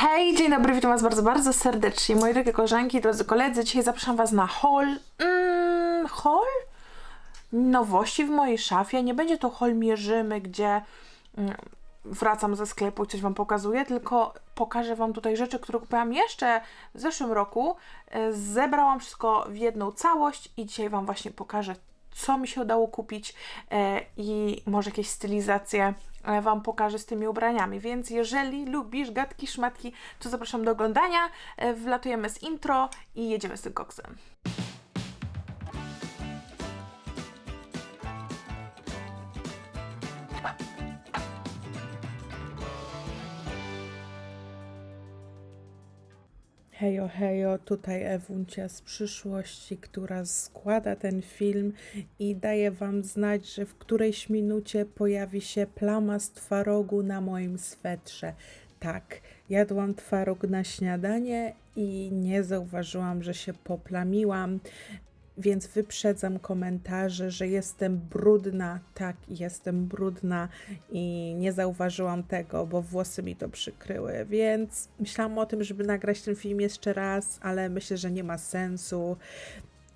Hej, dzień dobry, witam Was bardzo, bardzo serdecznie. Moje drogie koleżanki, drodzy koledzy, dzisiaj zapraszam Was na haul. Mm, haul? Nowości w mojej szafie. Nie będzie to haul mierzymy, gdzie mm, wracam ze sklepu i coś Wam pokazuję, tylko pokażę Wam tutaj rzeczy, które kupiłam jeszcze w zeszłym roku. E, Zebrałam wszystko w jedną całość i dzisiaj Wam właśnie pokażę, co mi się udało kupić e, i może jakieś stylizacje e, Wam pokażę z tymi ubraniami. Więc jeżeli lubisz gadki, szmatki, to zapraszam do oglądania. E, wlatujemy z intro i jedziemy z tym koksem. Hejo, hejo, tutaj Ewuncia z przyszłości, która składa ten film i daje Wam znać, że w którejś minucie pojawi się plama z twarogu na moim swetrze. Tak, jadłam twaróg na śniadanie i nie zauważyłam, że się poplamiłam, więc wyprzedzam komentarze, że jestem brudna. Tak, jestem brudna i nie zauważyłam tego, bo włosy mi to przykryły. Więc myślałam o tym, żeby nagrać ten film jeszcze raz, ale myślę, że nie ma sensu.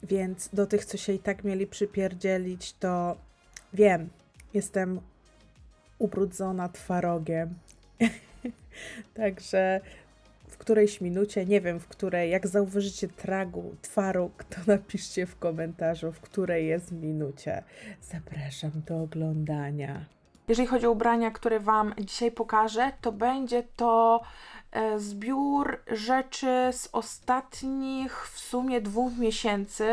Więc do tych, co się i tak mieli przypierdzielić, to wiem, jestem ubrudzona twarogiem. Także którejś minucie, nie wiem w której, jak zauważycie tragu, twaróg, to napiszcie w komentarzu, w której jest minucie. Zapraszam do oglądania. Jeżeli chodzi o ubrania, które Wam dzisiaj pokażę, to będzie to e, zbiór rzeczy z ostatnich w sumie dwóch miesięcy.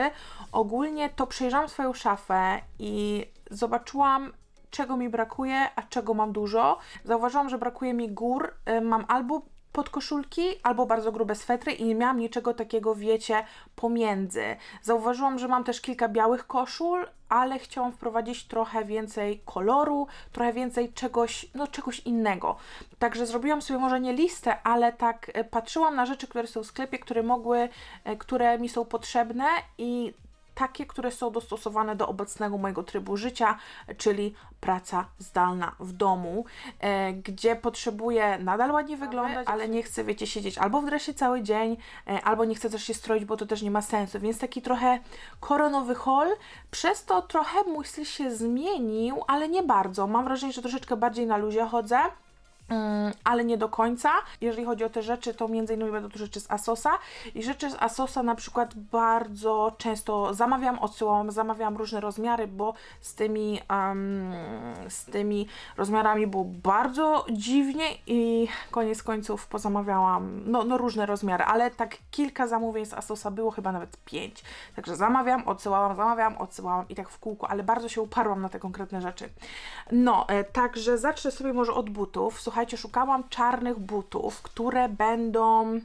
Ogólnie to przejrzałam swoją szafę i zobaczyłam, czego mi brakuje, a czego mam dużo. Zauważyłam, że brakuje mi gór. E, Mam albo podkoszulki albo bardzo grube swetry i nie miałam niczego takiego, wiecie, pomiędzy. Zauważyłam, że mam też kilka białych koszul, ale chciałam wprowadzić trochę więcej koloru, trochę więcej czegoś, no czegoś innego. Także zrobiłam sobie może nie listę, ale tak e, patrzyłam na rzeczy, które są w sklepie, które mogły, e, które mi są potrzebne i takie, które są dostosowane do obecnego mojego trybu życia, czyli praca zdalna w domu, e, gdzie potrzebuję nadal ładnie wyglądać, ale nie chcę, wiecie, siedzieć albo w dresie cały dzień, e, albo nie chcę też się stroić, bo to też nie ma sensu, więc taki trochę koronowy haul, przez to trochę mój styl się zmienił, ale nie bardzo. Mam wrażenie, że troszeczkę bardziej na luzie chodzę. Mm, ale nie do końca. Jeżeli chodzi o te rzeczy, to między innymi będą to rzeczy z Asosa i rzeczy z Asosa na przykład bardzo często zamawiam, odsyłam, zamawiam różne rozmiary, bo z tymi, um, z tymi rozmiarami było bardzo dziwnie i koniec końców pozamawiałam no, no różne rozmiary, ale tak kilka zamówień z Asosa było, chyba nawet pięć. Także zamawiam, odsyłałam, zamawiam, odsyłałam i tak w kółko, ale bardzo się uparłam na te konkretne rzeczy. No, e, także zacznę sobie może od butów. Słuchajcie, szukałam czarnych butów, które będą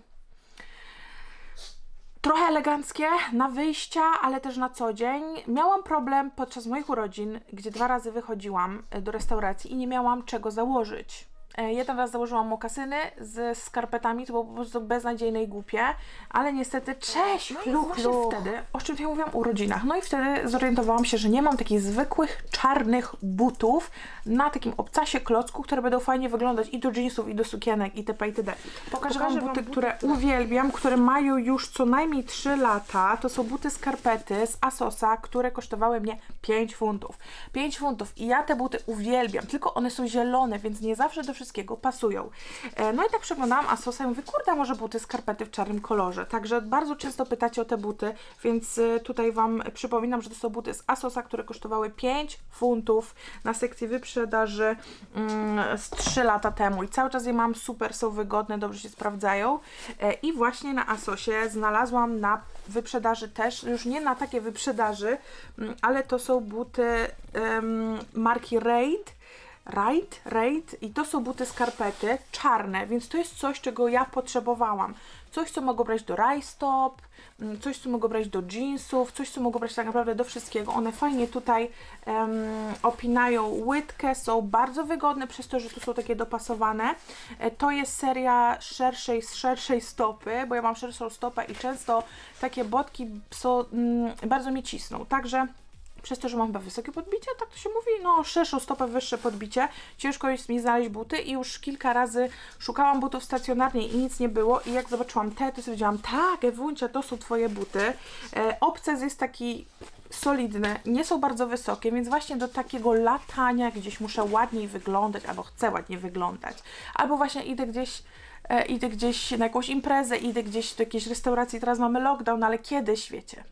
trochę eleganckie na wyjścia, ale też na co dzień. Miałam problem podczas moich urodzin, gdzie dwa razy wychodziłam do restauracji i nie miałam czego założyć. E, Jeden raz założyłam mokasyny z skarpetami, to było po prostu beznadziejne i głupie, ale niestety, cześć, no chlu. wtedy, o czym ja mówiłam, urodzinach, no i wtedy zorientowałam się, że nie mam takich zwykłych, czarnych butów na takim obcasie klocku, które będą fajnie wyglądać i do jeansów, i do sukienek, itp. itd. Pokażę, Wam buty, które uwielbiam, które mają już co najmniej 3 lata, to są buty skarpety z Asosa, które kosztowały mnie 5 funtów. 5 funtów i ja te buty uwielbiam, tylko one są zielone, więc nie zawsze do wszystkiego pasują. E, No i tak przeglądałam Asosa i mówię, kurde, może buty skarpety w czarnym kolorze. Także bardzo często pytacie o te buty, więc e, tutaj Wam przypominam, że to są buty z Asosa, które kosztowały 5 funtów na sekcji wyprzedaży mm, z 3 lata temu i cały czas je mam, super, są wygodne, dobrze się sprawdzają. E, I właśnie na Asosie znalazłam na wyprzedaży też, już nie na takie wyprzedaży, mm, ale to są buty em, marki Raid. Raid, Raid i to są buty skarpety czarne, więc to jest coś, czego ja potrzebowałam. Coś, co mogę brać do rajstop, mm, coś, co mogę brać do jeansów, coś, co mogę brać tak naprawdę do wszystkiego. One fajnie tutaj em, opinają łydkę, są bardzo wygodne przez to, że tu są takie dopasowane. E, To jest seria szerszej, szerszej stopy, bo ja mam szerszą stopę i często takie botki są, mm, bardzo mi cisną. Także przez to, że mam chyba wysokie podbicie, tak to się mówi, no szerszą stopę, wyższe podbicie, ciężko jest mi znaleźć buty i już kilka razy szukałam butów stacjonarnie i nic nie było. I jak zobaczyłam te, to stwierdziłam, tak Ewuncia, to są Twoje buty. E, Obces jest taki solidny, nie są bardzo wysokie, więc właśnie do takiego latania gdzieś muszę ładniej wyglądać, albo chcę ładniej wyglądać, albo właśnie idę gdzieś e, idę gdzieś na jakąś imprezę, idę gdzieś do jakiejś restauracji, teraz mamy lockdown, ale kiedyś, wiecie,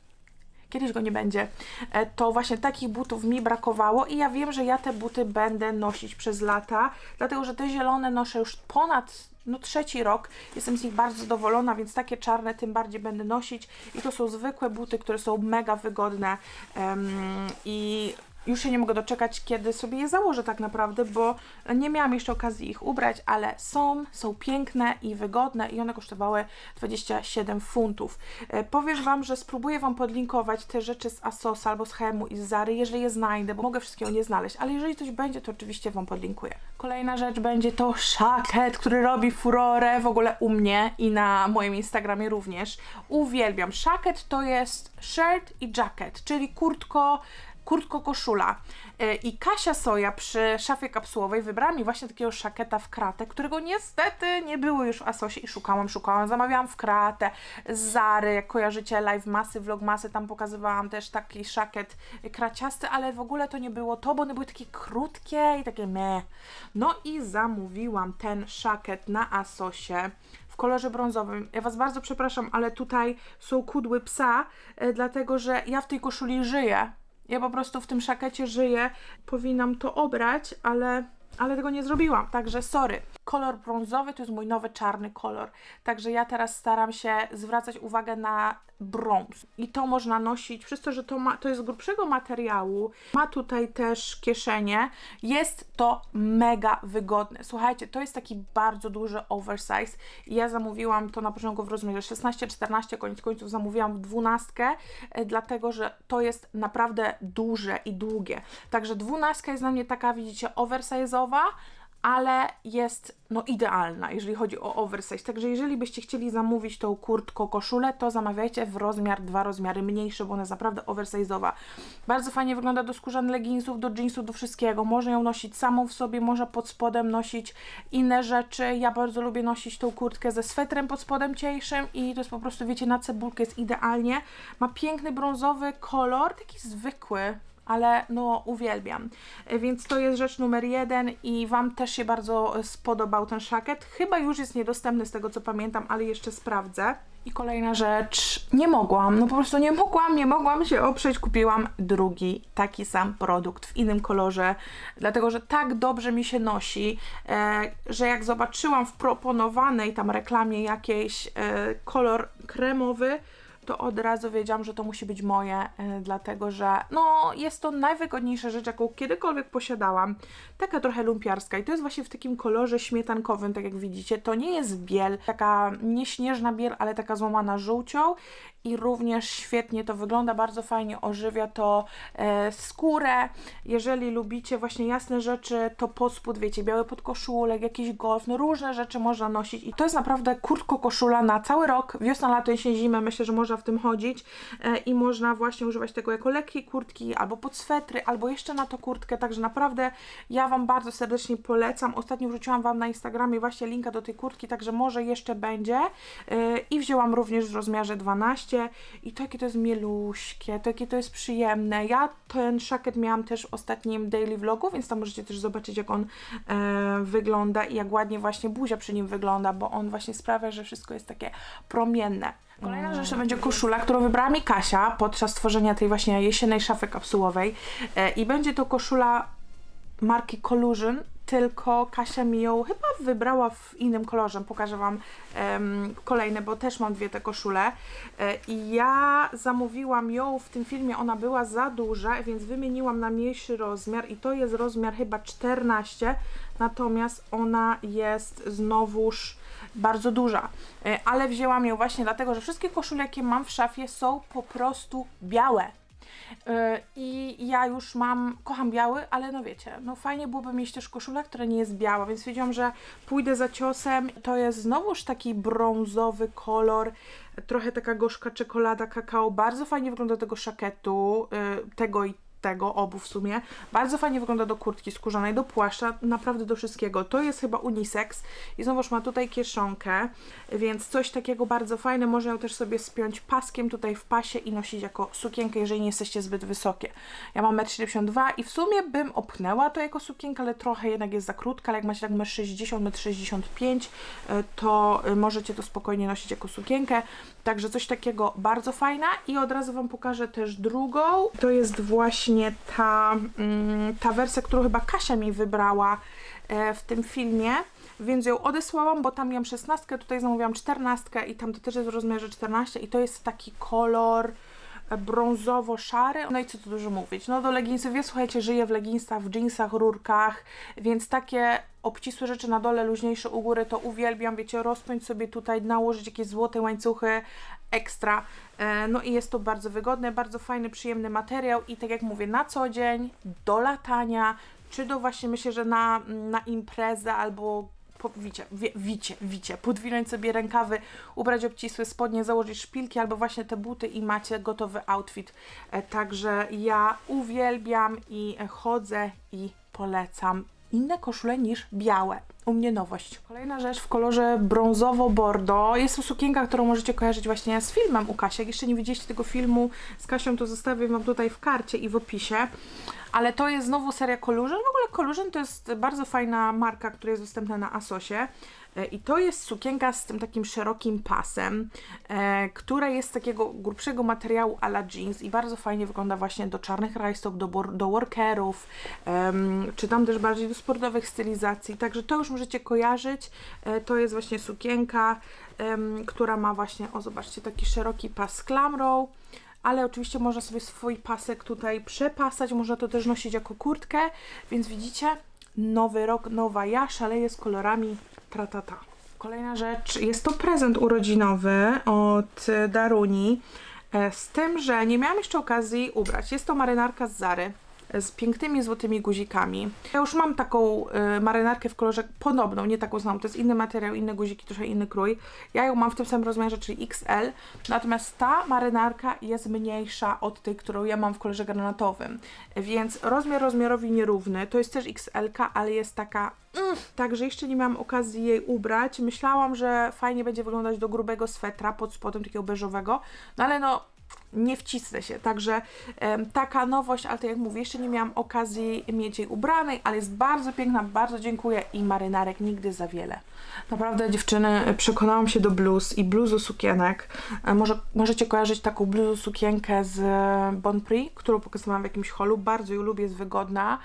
kiedyś go nie będzie, e, to właśnie takich butów mi brakowało i ja wiem, że ja te buty będę nosić przez lata, dlatego że te zielone noszę już ponad no trzeci rok, jestem z nich bardzo zadowolona, więc takie czarne tym bardziej będę nosić. I to są zwykłe buty, które są mega wygodne. Em, i już się nie mogę doczekać, kiedy sobie je założę tak naprawdę, bo nie miałam jeszcze okazji ich ubrać, ale są, są piękne i wygodne i one kosztowały 27 funtów. E, Powiem Wam, że spróbuję Wam podlinkować te rzeczy z Asosa albo z Hemu i z Zary, jeżeli je znajdę, bo mogę wszystkiego nie znaleźć, ale jeżeli coś będzie, to oczywiście Wam podlinkuję. Kolejna rzecz będzie to szaket, który robi furorę w ogóle u mnie i na moim Instagramie również. Uwielbiam. Szaket to jest shirt i jacket, czyli kurtko, kurtko koszula. E, I Kasia Soja przy szafie kapsułowej wybrała mi właśnie takiego szaketa w kratę, którego niestety nie było już w Asosie i szukałam, szukałam, zamawiałam w kratę z Zary, jak kojarzycie live masy, vlog masy, tam pokazywałam też taki szaket kraciasty, ale w ogóle to nie było to, bo one były takie krótkie i takie me. No i zamówiłam ten szaket na Asosie w kolorze brązowym. Ja Was bardzo przepraszam, ale tutaj są kudły psa, e, dlatego że ja w tej koszuli żyję. Ja po prostu w tym szakecie żyję. Powinnam to obrać, ale, ale tego nie zrobiłam. Także sorry. Kolor brązowy to jest mój nowy czarny kolor. Także ja teraz staram się zwracać uwagę na brąz. I to można nosić, przez to, że to, ma, to jest grubszego materiału. Ma tutaj też kieszenie. Jest to mega wygodne. Słuchajcie, to jest taki bardzo duży oversize. Ja zamówiłam to na początku w rozmiarze 16-14, koniec końców zamówiłam 12, e, dlatego że to jest naprawdę duże i długie. Także 12 jest dla mnie taka, widzicie, oversize'owa, ale jest no idealna, jeżeli chodzi o oversize. Także jeżeli byście chcieli zamówić tą kurtką koszulę, to zamawiajcie w rozmiar, dwa rozmiary mniejsze, bo ona jest naprawdę oversize'owa. Bardzo fajnie wygląda do skórzanych leginsów, do jeansów, do wszystkiego. Można ją nosić samą w sobie, można pod spodem nosić inne rzeczy. Ja bardzo lubię nosić tą kurtkę ze swetrem pod spodem cieńszym i to jest po prostu, wiecie, na cebulkę jest idealnie. Ma piękny brązowy kolor, taki zwykły, ale no uwielbiam. Więc to jest rzecz numer jeden i Wam też się bardzo spodobał ten szaket. Chyba już jest niedostępny z tego co pamiętam, ale jeszcze sprawdzę. I kolejna rzecz, nie mogłam, no po prostu nie mogłam, nie mogłam się oprzeć, kupiłam drugi taki sam produkt w innym kolorze, dlatego że tak dobrze mi się nosi, e, że jak zobaczyłam w proponowanej tam reklamie jakiejś e, kolor kremowy, to od razu wiedziałam, że to musi być moje, e, dlatego że no, jest to najwygodniejsza rzecz, jaką kiedykolwiek posiadałam. Taka trochę lumpiarska i to jest właśnie w takim kolorze śmietankowym, tak jak widzicie. To nie jest biel, taka nieśnieżna biel, ale taka złamana żółcią i również świetnie to wygląda, bardzo fajnie ożywia to e, skórę. Jeżeli lubicie właśnie jasne rzeczy, to pod spód, wiecie, biały podkoszulek, jakiś golf, no różne rzeczy można nosić i to jest naprawdę kurtko koszula na cały rok, wiosna, lato, jesień, zimę, myślę, że można w tym chodzić e, i można właśnie używać tego jako lekkiej kurtki, albo pod swetry, albo jeszcze na to kurtkę, także naprawdę ja Wam bardzo serdecznie polecam. Ostatnio wrzuciłam Wam na Instagramie właśnie linka do tej kurtki, także może jeszcze będzie e, i wzięłam również w rozmiarze 12 i to jakie to jest mieluśkie, to jakie to jest przyjemne. Ja ten szaket miałam też w ostatnim daily vlogu, więc tam możecie też zobaczyć jak on e, wygląda i jak ładnie właśnie buzia przy nim wygląda, bo on właśnie sprawia, że wszystko jest takie promienne. Kolejna rzecz to będzie koszula, którą wybrała mi Kasia podczas tworzenia tej właśnie jesiennej szafy kapsułowej e, i będzie to koszula marki Collusion, tylko Kasia mi ją chyba wybrała w innym kolorze. Pokażę Wam em, kolejne, bo też mam dwie te koszule. E, I ja zamówiłam ją w tym filmie, ona była za duża, więc wymieniłam na mniejszy rozmiar i to jest rozmiar chyba 14, natomiast ona jest znowuż bardzo duża. E, Ale wzięłam ją właśnie dlatego, że wszystkie koszule, jakie mam w szafie są po prostu białe. Yy, I ja już mam, kocham biały, ale no wiecie, no fajnie byłoby mieć też koszulę, która nie jest biała, więc wiedziałam, że pójdę za ciosem. To jest znowuż taki brązowy kolor, trochę taka gorzka czekolada, kakao. Bardzo fajnie wygląda tego szaketu, yy, tego i tego, obu w sumie. Bardzo fajnie wygląda do kurtki skórzanej, do płaszcza, naprawdę do wszystkiego. To jest chyba unisex i znowuż ma tutaj kieszonkę, więc coś takiego bardzo fajne. Można ją też sobie spiąć paskiem tutaj w pasie i nosić jako sukienkę, jeżeli nie jesteście zbyt wysokie. Ja mam 1,72 m i w sumie bym opchnęła to jako sukienkę, ale trochę jednak jest za krótka, ale jak macie tak 1,60 m, 1,65 m, to y, możecie to spokojnie nosić jako sukienkę. Także coś takiego bardzo fajna i od razu Wam pokażę też drugą. To jest właśnie ta, mm, ta wersja, którą chyba Kasia mi wybrała e, w tym filmie. Więc ją odesłałam, bo tam miałam 16, tutaj zamówiłam 14 i tam to też jest w rozmiarze 14 i to jest taki kolor brązowo-szary. No i co tu dużo mówić. No do leginsów, ja słuchajcie, żyję w leginsach, w jeansach, rurkach, więc takie obcisłe rzeczy na dole, luźniejsze u góry, to uwielbiam, wiecie, rozpiąć sobie tutaj, nałożyć jakieś złote łańcuchy, ekstra. E, No i jest to bardzo wygodne, bardzo fajny, przyjemny materiał i tak jak mówię, na co dzień, do latania, czy do właśnie myślę, że na, na imprezę albo po, wicie, wie, wicie, wicie, podwinąć sobie rękawy, ubrać obcisłe spodnie, założyć szpilki albo właśnie te buty i macie gotowy outfit. E, Także ja uwielbiam i chodzę i polecam inne koszule niż białe. U mnie nowość. Kolejna rzecz w kolorze brązowo-bordo. Jest to sukienka, którą możecie kojarzyć właśnie z filmem u Kasi. Jak jeszcze nie widzieliście tego filmu z Kasią, to zostawię Wam tutaj w karcie i w opisie. Ale to jest znowu seria Collusion. W ogóle Collusion to jest bardzo fajna marka, która jest dostępna na Asosie. E, I to jest sukienka z tym takim szerokim pasem, e, która jest z takiego grubszego materiału a la jeans i bardzo fajnie wygląda właśnie do czarnych rajstop, do, do workerów, czy tam też bardziej do sportowych stylizacji. Także to już możecie kojarzyć. E, to jest właśnie sukienka, która ma właśnie, o zobaczcie, taki szeroki pas z klamrą ale oczywiście można sobie swój pasek tutaj przepasać, można to też nosić jako kurtkę, więc widzicie, nowy rok, nowa ja, szaleję z kolorami, tratata. Kolejna rzecz, jest to prezent urodzinowy od Daruni, e, z tym, że nie miałam jeszcze okazji ubrać. Jest to marynarka z Zary z pięknymi złotymi guzikami. Ja już mam taką y, marynarkę w kolorze podobną, nie taką samą, to jest inny materiał, inne guziki, trochę inny krój. Ja ją mam w tym samym rozmiarze, czyli XL, natomiast ta marynarka jest mniejsza od tej, którą ja mam w kolorze granatowym, więc rozmiar rozmiarowi nierówny, to jest też XL, ale jest taka Mm, Także jeszcze nie miałam okazji jej ubrać. Myślałam, że fajnie będzie wyglądać do grubego swetra pod spodem takiego beżowego, no ale no nie wcisnę się. Także em, taka nowość, ale tak jak mówię, jeszcze nie miałam okazji mieć jej ubranej, ale jest bardzo piękna, bardzo dziękuję i marynarek nigdy za wiele. Naprawdę dziewczyny, przekonałam się do bluz i bluzu sukienek. E, Może, możecie kojarzyć taką bluzu sukienkę z e, Bon Prix, którą pokazywałam w jakimś holu. Bardzo ją lubię, jest wygodna,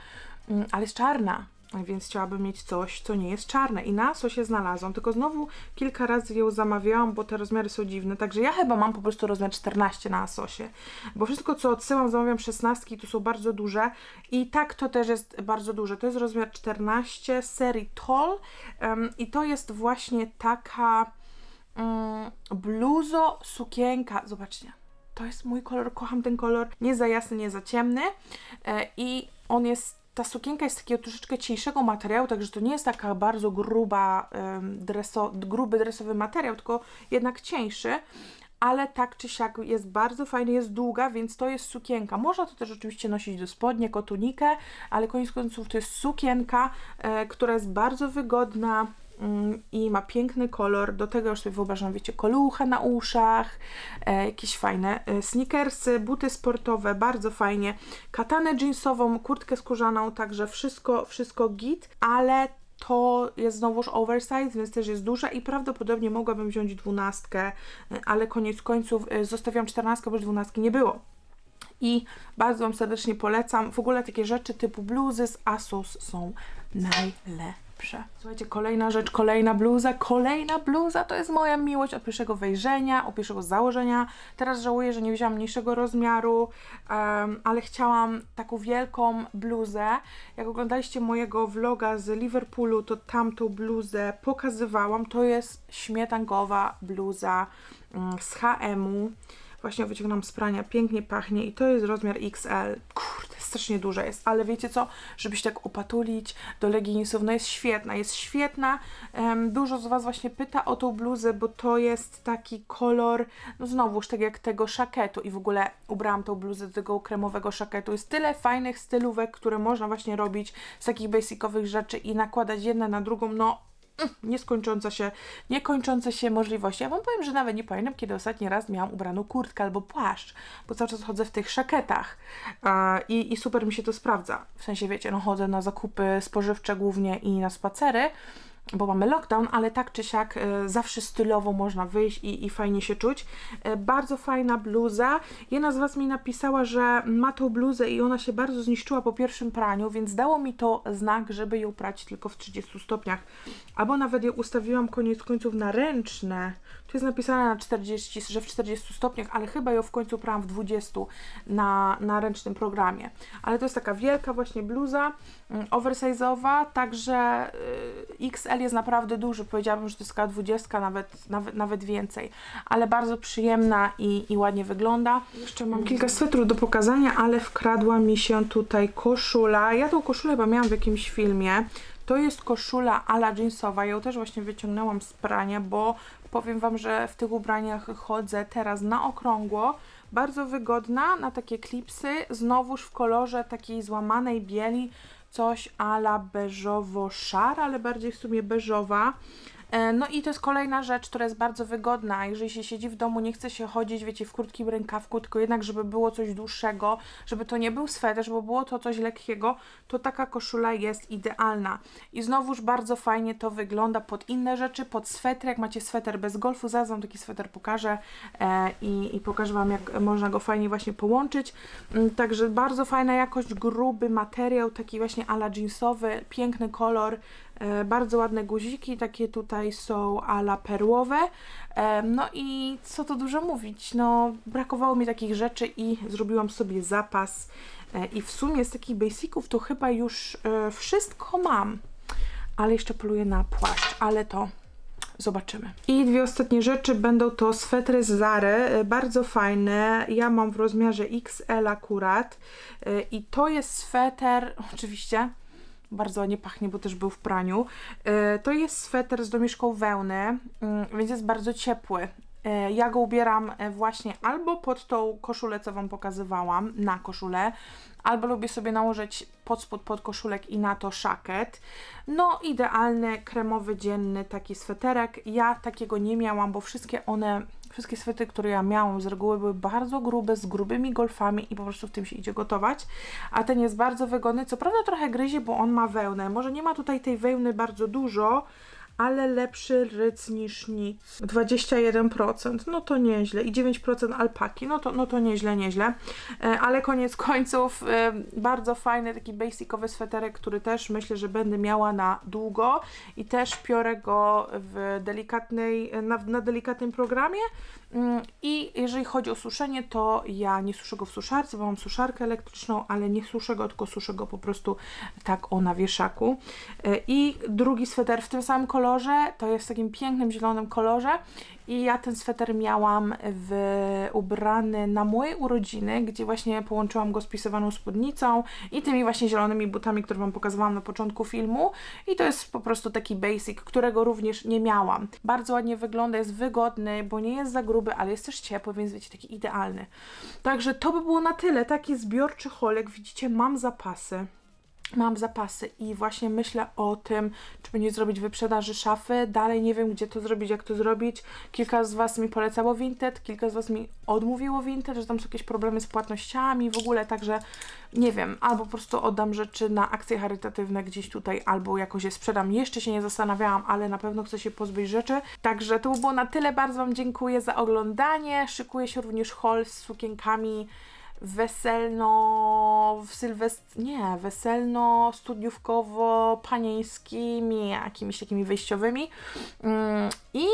mm, ale jest czarna więc chciałabym mieć coś, co nie jest czarne. I na się znalazłam, tylko znowu kilka razy ją zamawiałam, bo te rozmiary są dziwne. Także ja chyba mam po prostu rozmiar 14 na Asosie, bo wszystko co odsyłam zamawiam 16 to są bardzo duże i tak to też jest bardzo duże. To jest rozmiar 14 z serii Tall em, i to jest właśnie taka um, bluzo, sukienka. Zobaczcie. To jest mój kolor, kocham ten kolor. Nie za jasny, nie za ciemny. E, I on jest ta sukienka jest takiego troszeczkę cieńszego materiału, także to nie jest taka bardzo gruba, dreso, gruby dresowy materiał, tylko jednak cieńszy, ale tak czy siak jest bardzo fajny, jest długa, więc to jest sukienka. Można to też oczywiście nosić do spodni jako tunikę, ale koniec końców to jest sukienka, e, która jest bardzo wygodna, i ma piękny kolor. Do tego już sobie wyobrażam, wiecie, kolucha na uszach, e, jakieś fajne e, sneakersy, buty sportowe, bardzo fajnie. Katanę jeansową, kurtkę skórzaną, także wszystko, wszystko git, ale to jest znowuż oversize, więc też jest duża i prawdopodobnie mogłabym wziąć dwunastkę, e, ale koniec końców zostawiam czternastkę, bo już dwunastki nie było i bardzo Wam serdecznie polecam. W ogóle takie rzeczy typu bluzy z Asos są najlepsze. Słuchajcie, kolejna rzecz, kolejna bluza, kolejna bluza, to jest moja miłość od pierwszego wejrzenia, od pierwszego założenia. Teraz żałuję, że nie wzięłam mniejszego rozmiaru, em, ale chciałam taką wielką bluzę. Jak oglądaliście mojego vloga z Liverpoolu, to tamtą bluzę pokazywałam. To jest śmietankowa bluza mm, z H&M-u Właśnie wyciągnęłam z prania, pięknie pachnie i to jest rozmiar XL. Kurde, strasznie duże jest, ale wiecie co, żeby się tak opatulić do leginsów, no jest świetna, jest świetna. Dużo z Was właśnie pyta o tą bluzę, bo to jest taki kolor, no znowuż tak jak tego szaketu i w ogóle ubrałam tą bluzę do tego kremowego szaketu. Jest tyle fajnych stylówek, które można właśnie robić z takich basicowych rzeczy i nakładać jedna na drugą, no nieskończąca się, niekończące się możliwości. Ja Wam powiem, że nawet nie pamiętam, kiedy ostatni raz miałam ubraną kurtkę albo płaszcz, bo cały czas chodzę w tych szaketach i, i super mi się to sprawdza. W sensie, wiecie, no chodzę na zakupy spożywcze głównie i na spacery, bo mamy lockdown, ale tak czy siak e, zawsze stylowo można wyjść i, i fajnie się czuć. E, bardzo fajna bluza. Jedna z Was mi napisała, że ma tą bluzę i ona się bardzo zniszczyła po pierwszym praniu, więc dało mi to znak, żeby ją prać tylko w 30 stopniach. Albo nawet je ustawiłam koniec końców na ręczne. Tu jest napisane na 40, że w 40 stopniach, ale chyba ją w końcu prałam w 20 na, na ręcznym programie. Ale to jest taka wielka właśnie bluza, mm, oversize'owa, także y, XL jest naprawdę duży. Powiedziałabym, że to jest taka 20, nawet, nawet, nawet więcej. Ale bardzo przyjemna i, i ładnie wygląda. Jeszcze mam kilka swetrów do pokazania, ale wkradła mi się tutaj koszula. Ja tą koszulę chyba miałam w jakimś filmie. To jest koszula ala jeansowa. Ją też właśnie wyciągnęłam z prania, bo powiem Wam, że w tych ubraniach chodzę teraz na okrągło. Bardzo wygodna na takie klipsy. Znowuż w kolorze takiej złamanej bieli. Coś ala beżowo-szar, ale bardziej w sumie beżowa. E, No i to jest kolejna rzecz, która jest bardzo wygodna. Jeżeli się siedzi w domu, nie chce się chodzić, wiecie, w krótkim rękawku, tylko jednak, żeby było coś dłuższego, żeby to nie był sweter, żeby było to coś lekkiego, to taka koszula jest idealna. I znowuż bardzo fajnie to wygląda pod inne rzeczy, pod swetry. Jak macie sweter bez golfu, zaraz Wam taki sweter pokażę e, i, i pokażę Wam, jak można go fajnie właśnie połączyć. Mm, Także bardzo fajna jakość, gruby materiał, taki właśnie ala jeansowy, piękny kolor. E, bardzo ładne guziki, takie tutaj są ala perłowe. E, no i co tu dużo mówić, no brakowało mi takich rzeczy i zrobiłam sobie zapas. E, I w sumie z takich basiców to chyba już wszystko mam. Ale jeszcze poluję na płaszcz, ale to zobaczymy. I dwie ostatnie rzeczy będą to swetry z Zary, bardzo fajne. Ja mam w rozmiarze XL akurat. I to jest sweter, oczywiście bardzo ładnie pachnie, bo też był w praniu. E, To jest sweter z domieszką wełny, mm, więc jest bardzo ciepły. E, Ja go ubieram e, właśnie albo pod tą koszulę, co Wam pokazywałam, na koszulę, albo lubię sobie nałożyć pod spód pod koszulek i na to szaket. No, idealny, kremowy, dzienny taki sweterek. Ja takiego nie miałam, bo wszystkie one, wszystkie swety, które ja miałam z reguły były bardzo grube, z grubymi golfami i po prostu w tym się idzie gotować. A ten jest bardzo wygodny, co prawda trochę gryzie, bo on ma wełnę. Może nie ma tutaj tej wełny bardzo dużo, ale lepszy ryc niż nic. 21%, no to nieźle. I 9% alpaki, no to, no to nieźle, nieźle. E, Ale koniec końców, e, bardzo fajny taki basicowy sweterek, który też myślę, że będę miała na długo i też piorę go w delikatnej, na, na delikatnym programie. Mm, I jeżeli chodzi o suszenie, to ja nie suszę go w suszarce, bo mam suszarkę elektryczną, ale nie suszę go, tylko suszę go po prostu tak o na wieszaku. E, I drugi sweter w tym samym kolorze, to jest w takim pięknym zielonym kolorze i ja ten sweter miałam w, ubrany na moje urodziny, gdzie właśnie połączyłam go z pisowaną spódnicą i tymi właśnie zielonymi butami, które Wam pokazywałam na początku filmu. I to jest po prostu taki basic, którego również nie miałam. Bardzo ładnie wygląda, jest wygodny, bo nie jest za gruby, ale jest też ciepły, więc wiecie, taki idealny. Także to by było na tyle. Taki zbiorczy holek. Widzicie, mam zapasy mam zapasy i właśnie myślę o tym, czy będzie zrobić wyprzedaży szafy. Dalej nie wiem, gdzie to zrobić, jak to zrobić. Kilka z Was mi polecało Vinted, kilka z Was mi odmówiło Vinted, że tam są jakieś problemy z płatnościami w ogóle, także nie wiem, albo po prostu oddam rzeczy na akcje charytatywne gdzieś tutaj, albo jakoś je sprzedam. Jeszcze się nie zastanawiałam, ale na pewno chcę się pozbyć rzeczy. Także to by było na tyle. Bardzo Wam dziękuję za oglądanie. Szykuje się również haul z sukienkami weselno, w sylwest... nie, weselno, studniówkowo, panieńskimi, jakimiś takimi wyjściowymi. Mm, I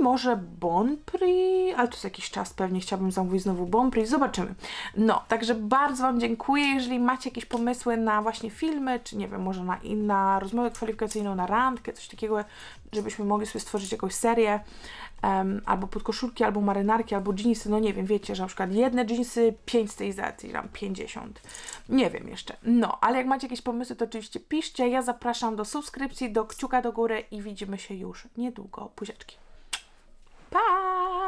może Bon Prix, ale to jest jakiś czas, pewnie chciałabym zamówić znowu Bon Prix, zobaczymy. No, także bardzo Wam dziękuję, jeżeli macie jakieś pomysły na właśnie filmy, czy nie wiem, może na, na rozmowę kwalifikacyjną, na randkę, coś takiego, żebyśmy mogli sobie stworzyć jakąś serię, em, albo podkoszulki, albo marynarki, albo jeansy, no nie wiem, wiecie, że na przykład jedne jeansy, 5 stylizacji, tam 50, nie wiem jeszcze. No, ale jak macie jakieś pomysły, to oczywiście piszcie, ja zapraszam do subskrypcji, do kciuka do góry i widzimy się już niedługo. Buziaczki. Bye.